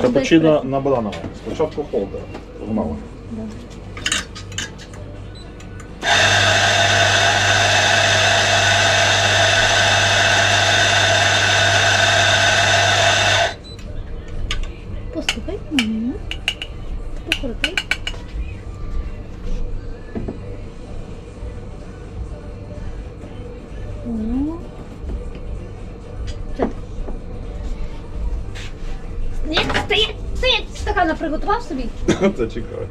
Капучино на банановому. Спочатку холда. Погнали. Стоять! Приготував собі? Та чекай.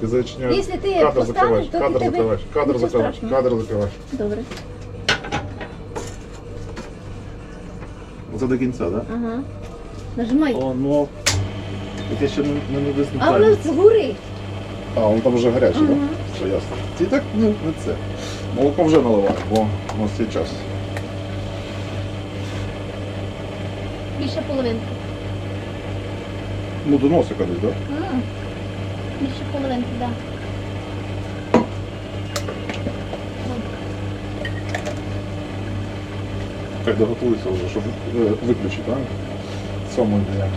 Ти зачиняєш. Якщо ти Кадр поставиш, закриваєш, то кадр тебе закриваєш, кадр нічого закриваєш, страшного. кадр закриваєш. Добре. Оце до кінця, так? Ага. Нажимай. О, ну. Я ще не, не навесно А воно згорить. А, воно там вже гаряче, так? Ага. Все ясно. Ті так ну, не це. Молоко вже наливаю, бо у нас є час. Більше половинки. Ну, до носика десь, так? М. Більше половинки, так. Так доготується вже, щоб е, виключити, так? Цьому йде.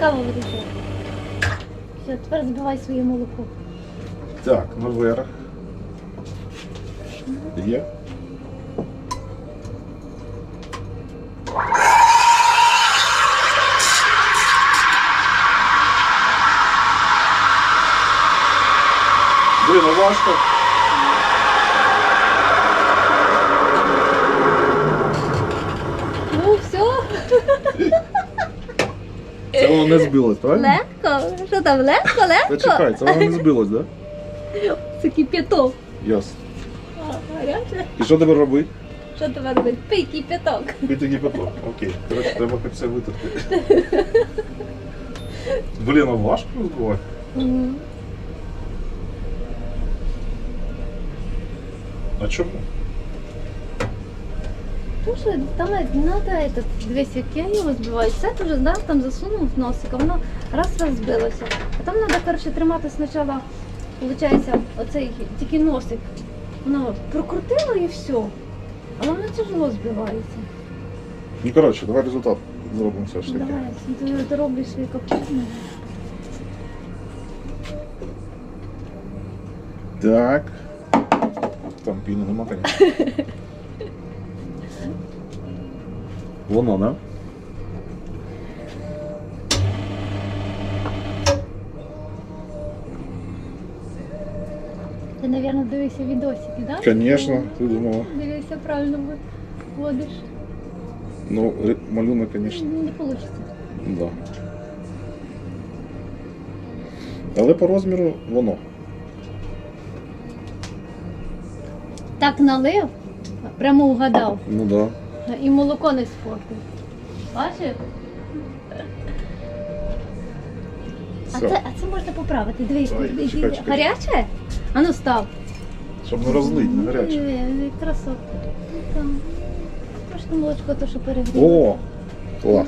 Каву вирішив. Все, тепер збивай своє молоко. Так, наверх. Є. Блін, а важко. Ну, все. Це воно не збилось, правильно? Легко. Що там, легко, легко? чекай, це воно не збилось, так? Це кип'яток. Ясно. Гаряче? І що тепер робити? Що тебе робить? Пий кип'яток. Пити кипяток. Окей. Коротше, треба хоч це витерти. Блін, а важко збивати? Мгм. А чому? Ну що, там навіть не этот, дивись, як я його збиваю. Це вже знав, там засунув в носик, а воно раз-раз збилося. А там треба, коротше, тримати спочатку, виходить, оцей тільки носик. Воно прокрутило і все. Але воно тяжело збивається. Ну, коротше, давай результат зробимо все ж таки. Давай, ти, ти робиш свій капучино. Так. Піни нема, конечно. Воно, да? Ти, мабуть, дивишся відосики, так? Да? Конечно, ти думала. Дивишся, правильно вводиш. Ну, малюнок, конечно, Не вийде. да. Але по розміру воно. Так налив, прямо угадав. Ну да. І молоко не спортив. Бачиш? А Все. це, а це можна поправити. Дивись, Ой, чекай. гаряче? А ну став. Щоб не розлить, не гаряче. Ой, Красотка. Там. Трошки молочко, то що перегріло. О! Клас.